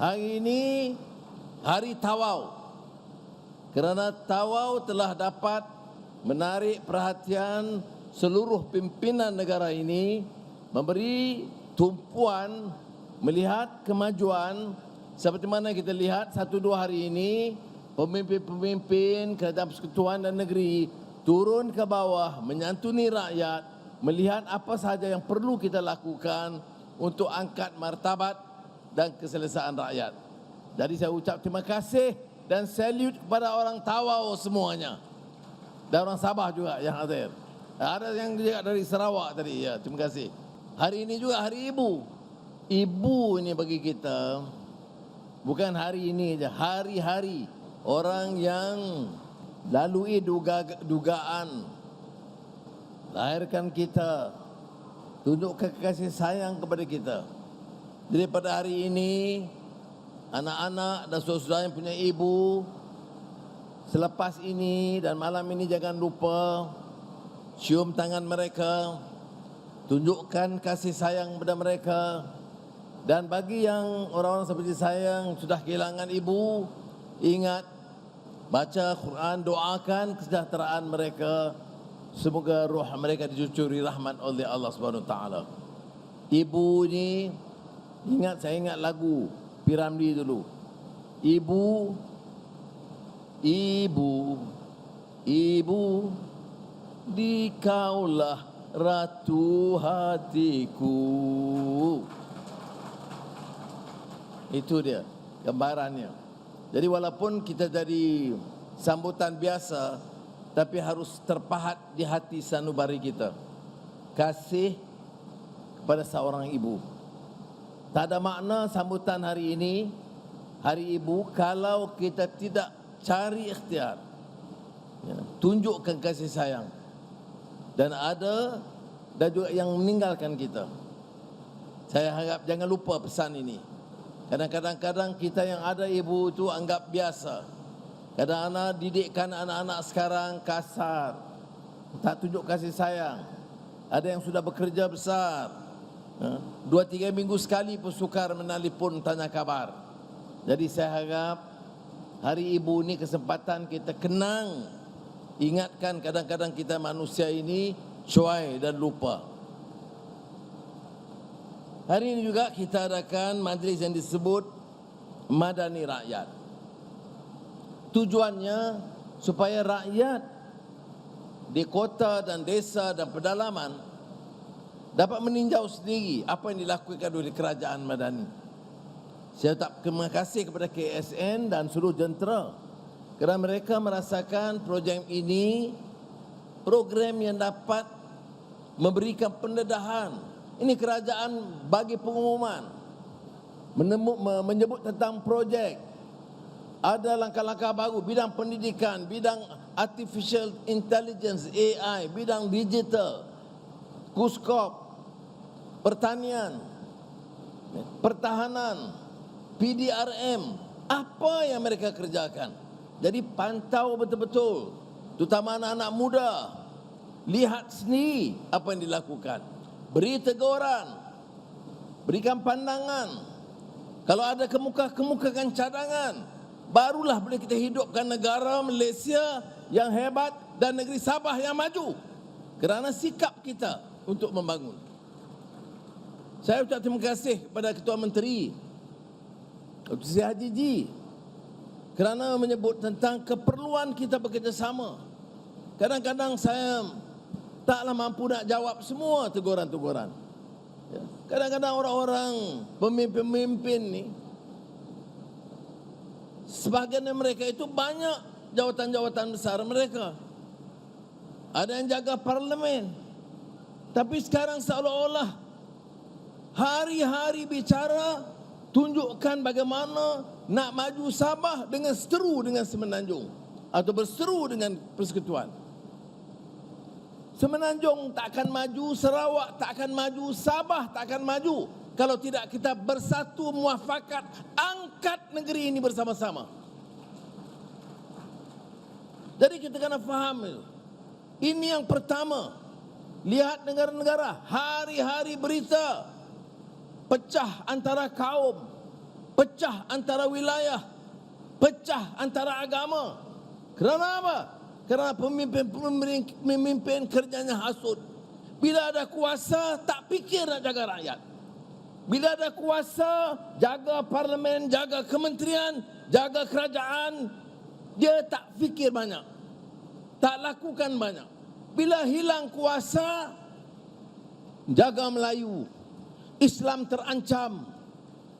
Hari ini hari Tawau. Kerana Tawau telah dapat menarik perhatian seluruh pimpinan negara ini memberi tumpuan melihat kemajuan seperti mana kita lihat satu dua hari ini pemimpin-pemimpin kerajaan persekutuan dan negeri turun ke bawah menyantuni rakyat melihat apa sahaja yang perlu kita lakukan untuk angkat martabat dan keselesaan rakyat. Jadi saya ucap terima kasih dan salute kepada orang Tawau semuanya. Dan orang Sabah juga yang hadir. Ada yang juga dari Sarawak tadi ya. Terima kasih. Hari ini juga hari ibu. Ibu ini bagi kita bukan hari ini saja, hari-hari orang yang lalui duga, dugaan lahirkan kita tunjukkan kasih sayang kepada kita. Jadi pada hari ini anak-anak dan saudara-saudara yang punya ibu selepas ini dan malam ini jangan lupa cium tangan mereka tunjukkan kasih sayang kepada mereka. Dan bagi yang orang-orang seperti saya yang sudah kehilangan ibu ingat baca Quran doakan kesejahteraan mereka. Semoga roh mereka dicucuri rahmat oleh Allah Subhanahu taala. Ibu ni ingat saya ingat lagu Piramli dulu. Ibu ibu ibu dikaulah ratu hatiku. Itu dia gambarannya. Jadi walaupun kita jadi sambutan biasa tapi harus terpahat di hati sanubari kita. Kasih kepada seorang ibu tak ada makna sambutan hari ini hari ibu kalau kita tidak cari ikhtiar ya, tunjukkan kasih sayang dan ada dan juga yang meninggalkan kita. Saya harap jangan lupa pesan ini. Kadang-kadang kita yang ada ibu itu anggap biasa. Kadang-kadang didikkan anak-anak sekarang kasar. Tak tunjuk kasih sayang. Ada yang sudah bekerja besar. Dua tiga minggu sekali pun sukar menelpon tanya kabar. Jadi saya harap hari ibu ini kesempatan kita kenang Ingatkan kadang-kadang kita manusia ini cuai dan lupa. Hari ini juga kita adakan majlis yang disebut Madani Rakyat. Tujuannya supaya rakyat di kota dan desa dan pedalaman dapat meninjau sendiri apa yang dilakukan oleh kerajaan Madani. Saya ucap terima kasih kepada KSN dan seluruh jentera kerana mereka merasakan projek ini program yang dapat memberikan pendedahan. Ini kerajaan bagi pengumuman menemuk, menyebut tentang projek. Ada langkah-langkah baru bidang pendidikan, bidang artificial intelligence AI, bidang digital, kuskop, pertanian, pertahanan, PDRM. Apa yang mereka kerjakan? Jadi pantau betul-betul Terutama anak-anak muda Lihat sendiri apa yang dilakukan Beri teguran Berikan pandangan Kalau ada kemuka-kemukakan cadangan Barulah boleh kita hidupkan negara Malaysia yang hebat Dan negeri Sabah yang maju Kerana sikap kita untuk membangun Saya ucap terima kasih kepada Ketua Menteri Dr. Sri Haji Ji kerana menyebut tentang keperluan kita bekerjasama. Kadang-kadang saya taklah mampu nak jawab semua teguran-teguran. Ya. Kadang-kadang orang-orang pemimpin-pemimpin ni sebahagian mereka itu banyak jawatan-jawatan besar mereka. Ada yang jaga parlimen. Tapi sekarang seolah-olah hari-hari bicara tunjukkan bagaimana nak maju Sabah dengan seteru dengan Semenanjung atau berseteru dengan persekutuan. Semenanjung tak akan maju, Sarawak tak akan maju, Sabah tak akan maju kalau tidak kita bersatu muafakat angkat negeri ini bersama-sama. Jadi kita kena faham. Ini yang pertama. Lihat negara-negara hari-hari berita pecah antara kaum pecah antara wilayah, pecah antara agama. Kerana apa? Kerana pemimpin-pemimpin kerjanya hasut. Bila ada kuasa, tak fikir nak jaga rakyat. Bila ada kuasa, jaga parlimen, jaga kementerian, jaga kerajaan, dia tak fikir banyak. Tak lakukan banyak. Bila hilang kuasa, jaga Melayu. Islam terancam.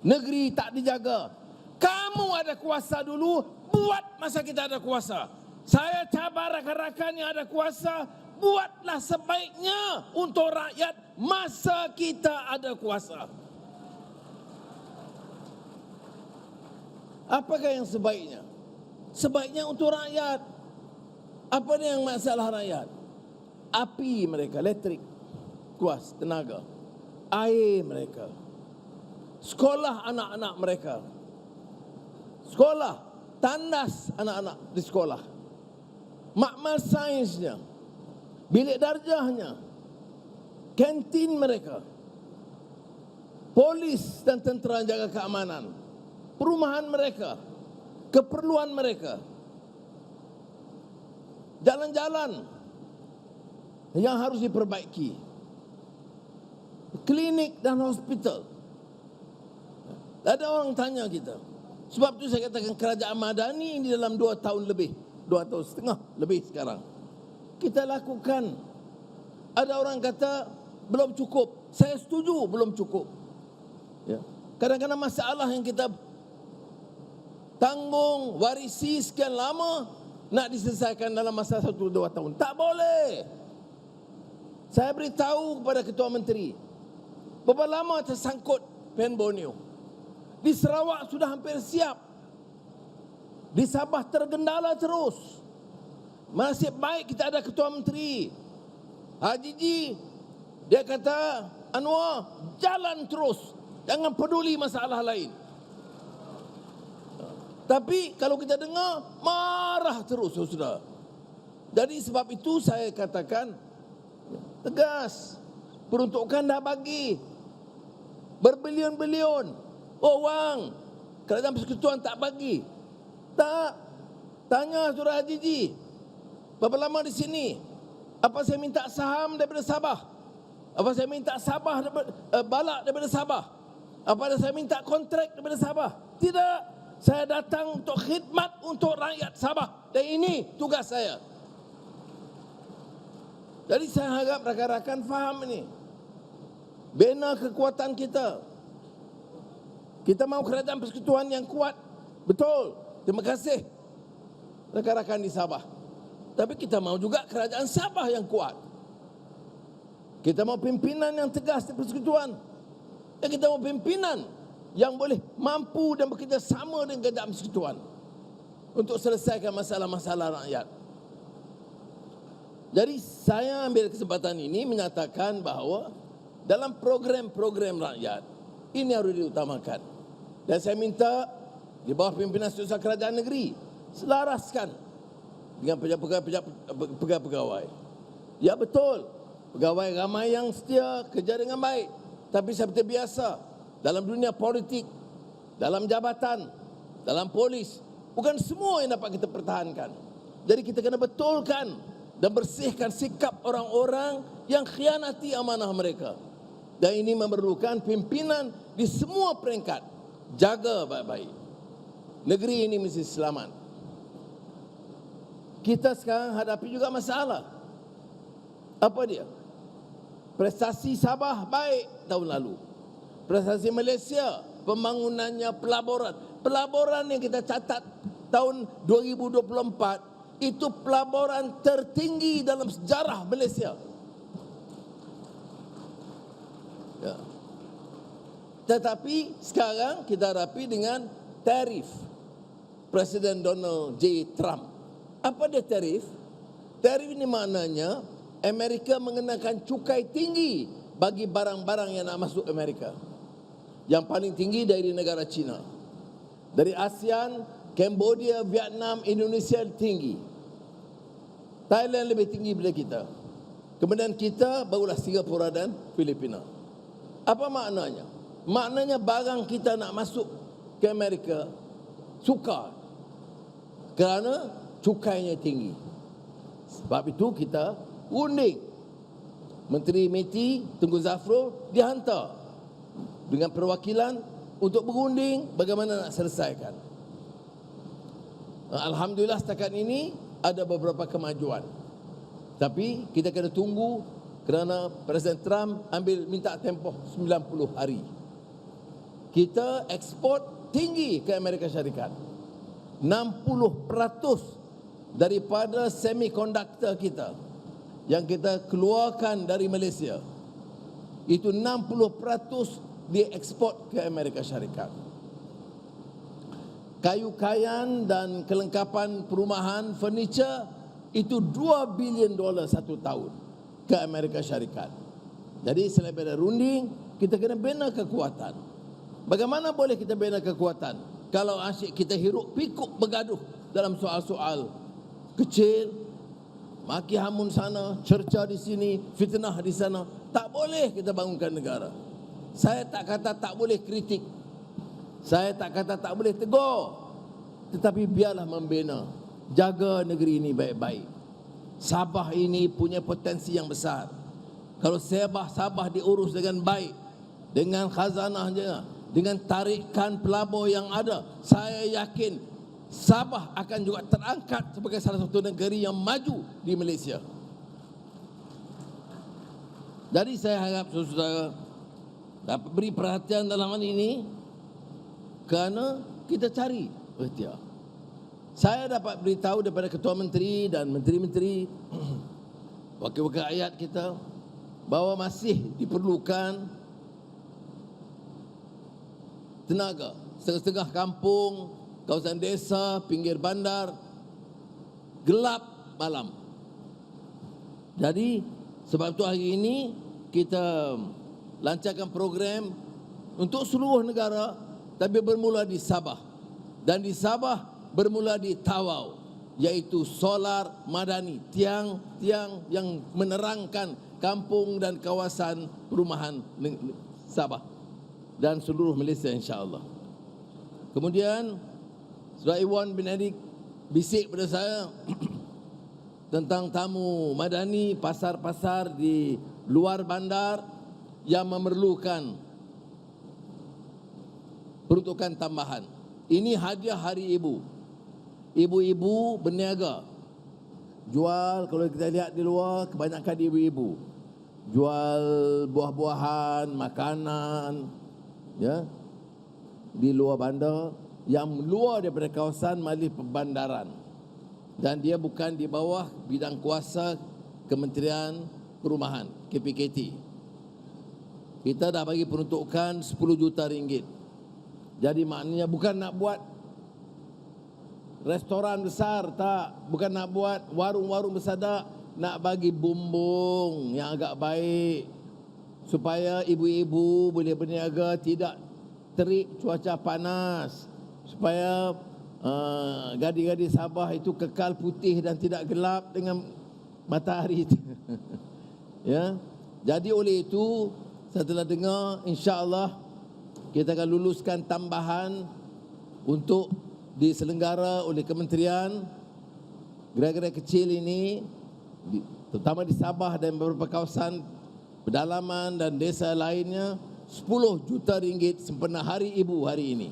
Negeri tak dijaga. Kamu ada kuasa dulu, buat masa kita ada kuasa. Saya cabar rakan-rakan yang ada kuasa, buatlah sebaiknya untuk rakyat masa kita ada kuasa. Apakah yang sebaiknya? Sebaiknya untuk rakyat. Apa yang masalah rakyat? Api mereka, elektrik, kuas, tenaga. Air mereka. Sekolah anak-anak mereka. Sekolah, tandas anak-anak di sekolah. Makmal sainsnya, bilik darjahnya, kantin mereka, polis dan tentera jaga keamanan, perumahan mereka, keperluan mereka, jalan-jalan yang harus diperbaiki, klinik dan hospital. Ada orang tanya kita, sebab itu saya katakan kerajaan Madani ini dalam dua tahun lebih, dua tahun setengah lebih sekarang kita lakukan. Ada orang kata belum cukup. Saya setuju belum cukup. Ya. Kadang-kadang masalah yang kita tanggung, warisi sekian lama nak diselesaikan dalam masa satu dua tahun. Tak boleh. Saya beritahu kepada Ketua Menteri. Berapa lama tersangkut Pen Borneo? Di Sarawak sudah hampir siap. Di Sabah tergendala terus. Nasib baik kita ada ketua menteri. Haji Ji, dia kata, Anwar, jalan terus. Jangan peduli masalah lain. Tapi kalau kita dengar, marah terus, saudara. Jadi sebab itu saya katakan, tegas. Peruntukan dah bagi. Berbilion-bilion. Oh, wang. Kerajaan persekutuan tak bagi. Tak. Tanya saudara Haji Ji. Berapa lama di sini? Apa saya minta saham daripada Sabah? Apa saya minta Sabah daripada, uh, balak daripada Sabah? Apa saya minta kontrak daripada Sabah? Tidak. Saya datang untuk khidmat untuk rakyat Sabah. Dan ini tugas saya. Jadi saya harap rakan-rakan faham ini. Bina kekuatan kita. Kita mahu kerajaan persekutuan yang kuat. Betul. Terima kasih. Rakan-rakan di Sabah. Tapi kita mau juga kerajaan Sabah yang kuat. Kita mau pimpinan yang tegas di persekutuan. Dan kita mau pimpinan yang boleh mampu dan bekerja sama dengan kerajaan persekutuan. Untuk selesaikan masalah-masalah rakyat. Jadi saya ambil kesempatan ini menyatakan bahawa dalam program-program rakyat ini harus diutamakan. Dan saya minta di bawah pimpinan setiausaha kerajaan negeri selaraskan dengan pegawai-pegawai. Ya betul, pegawai ramai yang setia kerja dengan baik. Tapi seperti biasa, dalam dunia politik, dalam jabatan, dalam polis, bukan semua yang dapat kita pertahankan. Jadi kita kena betulkan dan bersihkan sikap orang-orang yang khianati amanah mereka. Dan ini memerlukan pimpinan di semua peringkat. Jaga baik-baik. Negeri ini mesti selamat kita sekarang hadapi juga masalah. Apa dia? Prestasi Sabah baik tahun lalu. Prestasi Malaysia, pembangunannya pelaburan. Pelaburan yang kita catat tahun 2024 itu pelaburan tertinggi dalam sejarah Malaysia. Ya. Tetapi sekarang kita hadapi dengan tarif Presiden Donald J. Trump. Apa dia tarif? Tarif ini maknanya Amerika mengenakan cukai tinggi bagi barang-barang yang nak masuk Amerika. Yang paling tinggi dari negara China. Dari ASEAN, Cambodia, Vietnam, Indonesia tinggi. Thailand lebih tinggi daripada kita. Kemudian kita barulah Singapura dan Filipina. Apa maknanya? Maknanya barang kita nak masuk ke Amerika sukar kerana cukainya tinggi. Sebab itu kita unik Menteri Meti Tunggu Zafro dihantar dengan perwakilan untuk berunding bagaimana nak selesaikan. Alhamdulillah setakat ini ada beberapa kemajuan. Tapi kita kena tunggu kerana Presiden Trump ambil minta tempoh 90 hari. Kita ekspor tinggi ke Amerika Syarikat. 60% daripada semiconductor kita yang kita keluarkan dari Malaysia itu 60% diekspor ke Amerika Syarikat. Kayu kayan dan kelengkapan perumahan, furniture itu 2 bilion dolar satu tahun ke Amerika Syarikat. Jadi selain daripada runding, kita kena bina kekuatan. Bagaimana boleh kita bina kekuatan? Kalau asyik kita hirup pikuk bergaduh dalam soal-soal kecil, maki hamun sana, cerca di sini, fitnah di sana. Tak boleh kita bangunkan negara. Saya tak kata tak boleh kritik. Saya tak kata tak boleh tegur. Tetapi biarlah membina. Jaga negeri ini baik-baik. Sabah ini punya potensi yang besar. Kalau Sabah-Sabah diurus dengan baik. Dengan khazanahnya. Dengan tarikan pelabur yang ada. Saya yakin Sabah akan juga terangkat sebagai salah satu negeri yang maju di Malaysia. Jadi saya harap saudara dapat beri perhatian dalam hal ini kerana kita cari ikhtiar. Saya dapat beritahu daripada ketua menteri dan menteri-menteri wakil-wakil rakyat kita bahawa masih diperlukan tenaga setengah-setengah kampung kawasan desa, pinggir bandar, gelap malam. Jadi sebab itu hari ini kita lancarkan program untuk seluruh negara tapi bermula di Sabah. Dan di Sabah bermula di Tawau iaitu solar madani, tiang-tiang yang menerangkan kampung dan kawasan perumahan Sabah dan seluruh Malaysia insya-Allah. Kemudian Saudara Iwan bin Adik bisik pada saya tentang tamu madani pasar-pasar di luar bandar yang memerlukan peruntukan tambahan. Ini hadiah hari ibu. Ibu-ibu berniaga. Jual kalau kita lihat di luar kebanyakan ibu-ibu. Jual buah-buahan, makanan ya. Di luar bandar yang luar daripada kawasan malih perbandaran dan dia bukan di bawah bidang kuasa Kementerian Perumahan KPKT. Kita dah bagi peruntukan 10 juta ringgit. Jadi maknanya bukan nak buat restoran besar tak, bukan nak buat warung-warung besar tak, nak bagi bumbung yang agak baik supaya ibu-ibu boleh berniaga tidak terik cuaca panas. Supaya uh, gadis-gadis Sabah itu kekal putih dan tidak gelap dengan matahari ya. Jadi oleh itu saya telah dengar insya-Allah kita akan luluskan tambahan untuk diselenggara oleh kementerian gerai-gerai kecil ini terutama di Sabah dan beberapa kawasan pedalaman dan desa lainnya 10 juta ringgit sempena hari ibu hari ini.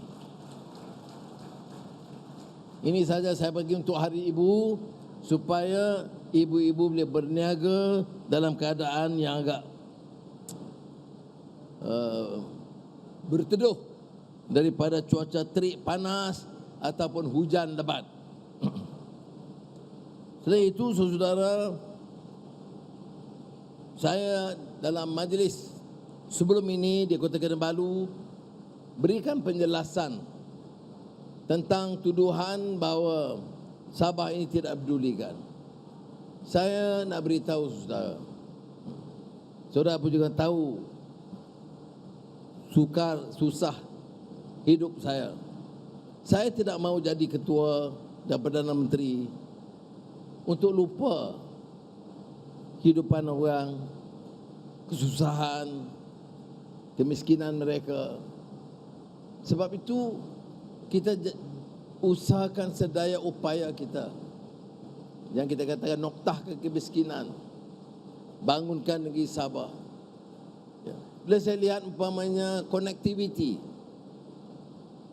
Ini saja saya bagi untuk hari ibu supaya ibu-ibu boleh berniaga dalam keadaan yang agak uh, berteduh daripada cuaca terik panas ataupun hujan lebat. Selain itu saudara saya dalam majlis sebelum ini di Kota Kinabalu berikan penjelasan tentang tuduhan bahawa Sabah ini tidak pedulikan. Saya nak beritahu saudara. Saudara pun juga tahu sukar susah hidup saya. Saya tidak mau jadi ketua dan perdana menteri untuk lupa kehidupan orang, kesusahan, kemiskinan mereka. Sebab itu kita usahakan sedaya upaya kita. Yang kita katakan noktah ke kemiskinan. Bangunkan negeri Sabah. Bila saya lihat umpamanya connectivity.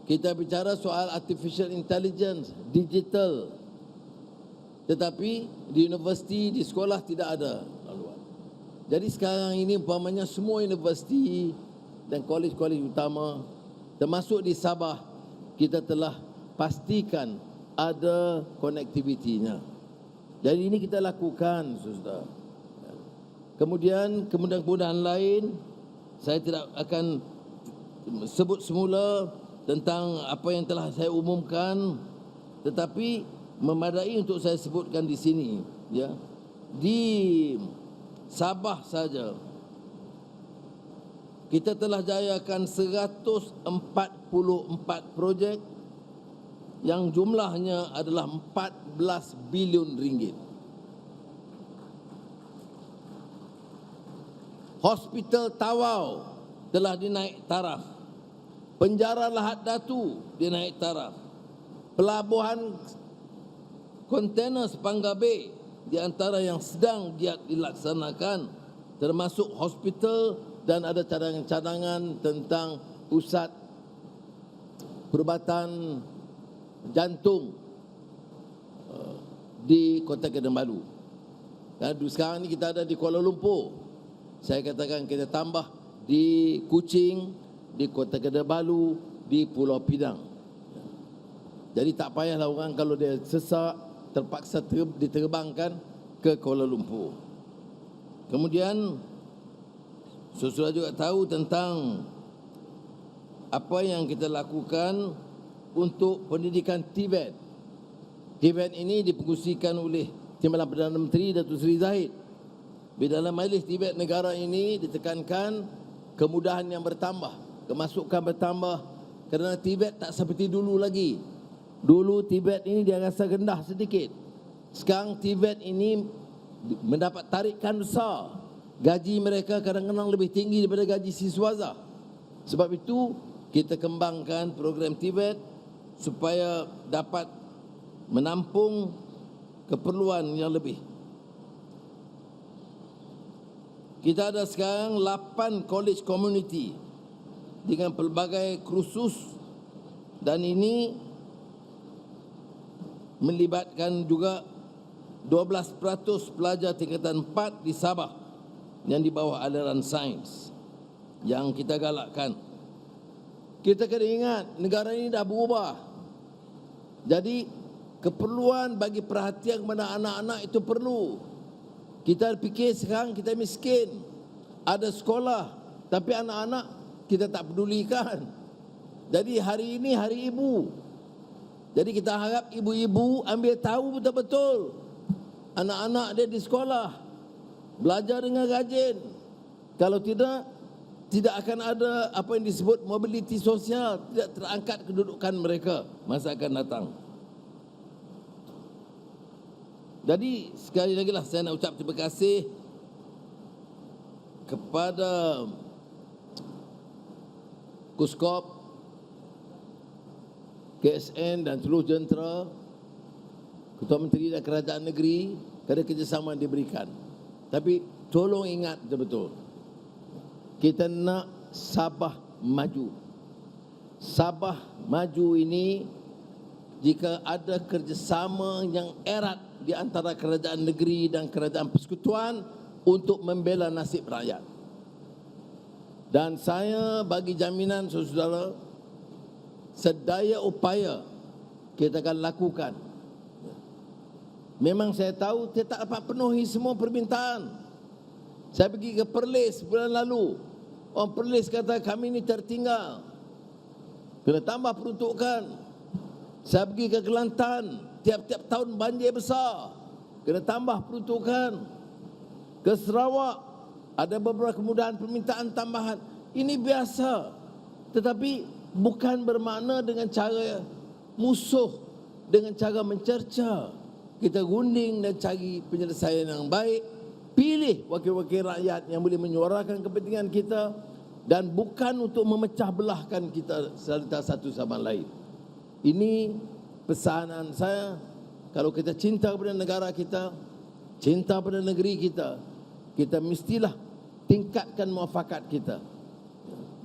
Kita bicara soal artificial intelligence, digital. Tetapi di universiti, di sekolah tidak ada. Jadi sekarang ini umpamanya semua universiti dan kolej-kolej utama termasuk di Sabah kita telah pastikan ada konektivitinya. Jadi ini kita lakukan saudara. Kemudian kemudahan-kemudahan lain saya tidak akan sebut semula tentang apa yang telah saya umumkan tetapi memadai untuk saya sebutkan di sini ya di Sabah saja kita telah jayakan 144 projek yang jumlahnya adalah 14 bilion ringgit. Hospital Tawau telah dinaik taraf. Penjara Lahat Datu dinaik taraf. Pelabuhan kontainer Sepangga Bay di antara yang sedang giat dilaksanakan termasuk hospital dan ada cadangan-cadangan tentang pusat perubatan jantung uh, di Kota Kinabalu. Dan sekarang ni kita ada di Kuala Lumpur. Saya katakan kita tambah di Kuching, di Kota Kinabalu, di Pulau Pinang. Jadi tak payahlah orang kalau dia sesak terpaksa ter, diterbangkan ke Kuala Lumpur. Kemudian Saudara juga tahu tentang apa yang kita lakukan untuk pendidikan Tibet. Tibet ini dipengusikan oleh Timbalan Perdana Menteri Datuk Seri Zahid. Di dalam majlis Tibet negara ini ditekankan kemudahan yang bertambah, kemasukan bertambah kerana Tibet tak seperti dulu lagi. Dulu Tibet ini dia rasa rendah sedikit. Sekarang Tibet ini mendapat tarikan besar gaji mereka kadang-kadang lebih tinggi daripada gaji siswaza. Sebab itu kita kembangkan program Tibet supaya dapat menampung keperluan yang lebih. Kita ada sekarang 8 college community dengan pelbagai kursus dan ini melibatkan juga 12% pelajar tingkatan 4 di Sabah yang di bawah aliran sains yang kita galakkan. Kita kena ingat negara ini dah berubah. Jadi keperluan bagi perhatian kepada anak-anak itu perlu. Kita fikir sekarang kita miskin. Ada sekolah tapi anak-anak kita tak pedulikan. Jadi hari ini hari ibu. Jadi kita harap ibu-ibu ambil tahu betul-betul anak-anak dia di sekolah belajar dengan rajin. Kalau tidak, tidak akan ada apa yang disebut mobiliti sosial, tidak terangkat kedudukan mereka masa akan datang. Jadi sekali lagi lah saya nak ucap terima kasih kepada Kuskop, KSN dan seluruh jentera, Ketua Menteri dan Kerajaan Negeri kerana kerjasama yang diberikan. Tapi tolong ingat betul-betul. Kita nak Sabah maju. Sabah maju ini jika ada kerjasama yang erat di antara kerajaan negeri dan kerajaan persekutuan untuk membela nasib rakyat. Dan saya bagi jaminan saudara sedaya upaya kita akan lakukan Memang saya tahu dia tak dapat penuhi semua permintaan. Saya pergi ke Perlis bulan lalu. Orang Perlis kata kami ini tertinggal. Kena tambah peruntukan. Saya pergi ke Kelantan. Tiap-tiap tahun banjir besar. Kena tambah peruntukan. Ke Sarawak. Ada beberapa kemudahan permintaan tambahan. Ini biasa. Tetapi bukan bermakna dengan cara musuh. Dengan cara mencerca kita gunding dan cari penyelesaian yang baik pilih wakil-wakil rakyat yang boleh menyuarakan kepentingan kita dan bukan untuk memecah belahkan kita satu sama lain Ini pesanan saya kalau kita cinta kepada negara kita, cinta pada negeri kita, kita mestilah tingkatkan muafakat kita.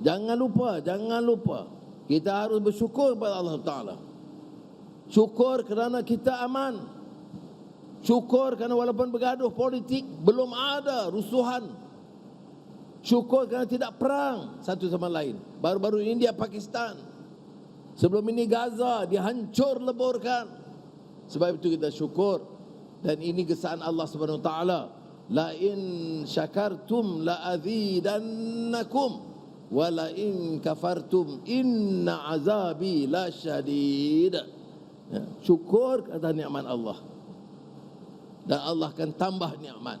Jangan lupa, jangan lupa kita harus bersyukur kepada Allah Taala. Syukur kerana kita aman. Syukur kerana walaupun bergaduh politik belum ada rusuhan. Syukur kerana tidak perang satu sama lain. Baru-baru India Pakistan Sebelum ini Gaza dihancur leburkan. Sebab itu kita syukur dan ini kesan Allah Subhanahu Wa Taala. La in syakartum la azidannakum wa la in kafartum inna azabi la syadid. Ya, syukur kata nikmat Allah. Dan Allah akan tambah nikmat.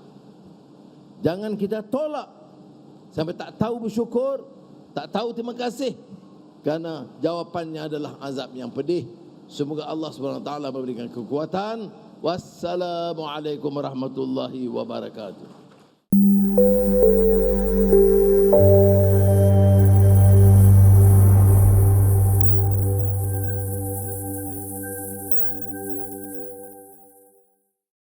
Jangan kita tolak sampai tak tahu bersyukur, tak tahu terima kasih karena jawapannya adalah azab yang pedih. Semoga Allah taala memberikan kekuatan. Wassalamualaikum warahmatullahi wabarakatuh.